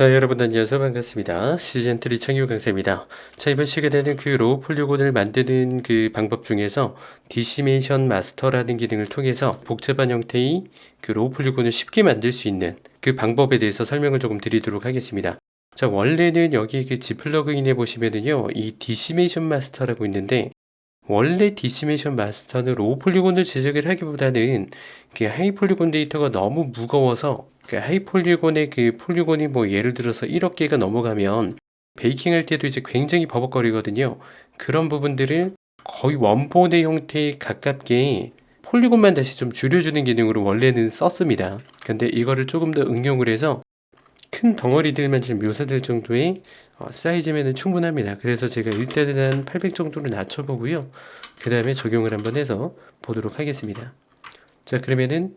자 여러분 안녕하세요. 반갑습니다. 시즌3 창유 강사입니다. 자 이번 시간에는 그 로우 폴리곤을 만드는 그 방법 중에서 디시메이션 마스터라는 기능을 통해서 복잡한 형태의 그 로우 폴리곤을 쉽게 만들 수 있는 그 방법에 대해서 설명을 조금 드리도록 하겠습니다. 자 원래는 여기 그 G 플러그인에 보시면은요 이 디시메이션 마스터라고 있는데 원래 디시메이션 마스터는 로우 폴리곤을 제작을 하기보다는 그 하이 폴리곤 데이터가 너무 무거워서 그 하이 폴리곤의 그 폴리곤이 뭐 예를 들어서 1억 개가 넘어가면 베이킹 할 때도 이제 굉장히 버벅거리거든요. 그런 부분들을 거의 원본의 형태에 가깝게 폴리곤만 다시 좀 줄여주는 기능으로 원래는 썼습니다. 근데 이거를 조금 더 응용을 해서 큰 덩어리들만 지금 묘사될 정도의 어, 사이즈면은 충분합니다. 그래서 제가 일단은 한 800 정도로 낮춰보고요. 그 다음에 적용을 한번 해서 보도록 하겠습니다. 자, 그러면은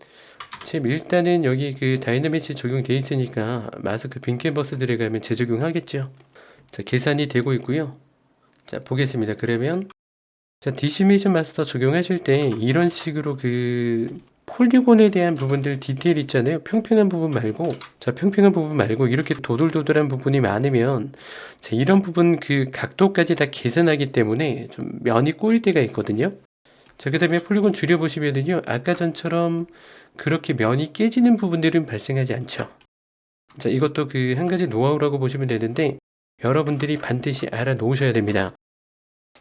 지금 일단은 여기 그 다이나믹이 적용돼 있으니까 마스크 빈 캔버스 들어가면 재적용하겠죠. 자, 계산이 되고 있고요. 자, 보겠습니다. 그러면 자, 디시메이션 마스터 적용하실 때 이런 식으로 그 폴리곤에 대한 부분들 디테일 있잖아요. 평평한 부분 말고, 자, 평평한 부분 말고 이렇게 도돌도돌한 부분이 많으면 자, 이런 부분 그 각도까지 다 계산하기 때문에 좀 면이 꼬일 때가 있거든요. 자, 그 다음에 폴리곤 줄여보시면은요, 아까 전처럼 그렇게 면이 깨지는 부분들은 발생하지 않죠. 자, 이것도 그 한 가지 노하우라고 보시면 되는데, 여러분들이 반드시 알아 놓으셔야 됩니다.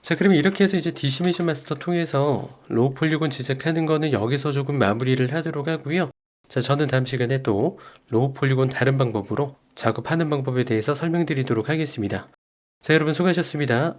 자, 그러면 이렇게 해서 이제 디시메이션 마스터 통해서 로우 폴리곤 제작하는 거는 여기서 조금 마무리를 하도록 하고요. 자, 저는 다음 시간에 또 로우 폴리곤 다른 방법으로 작업하는 방법에 대해서 설명드리도록 하겠습니다. 자, 여러분 수고하셨습니다.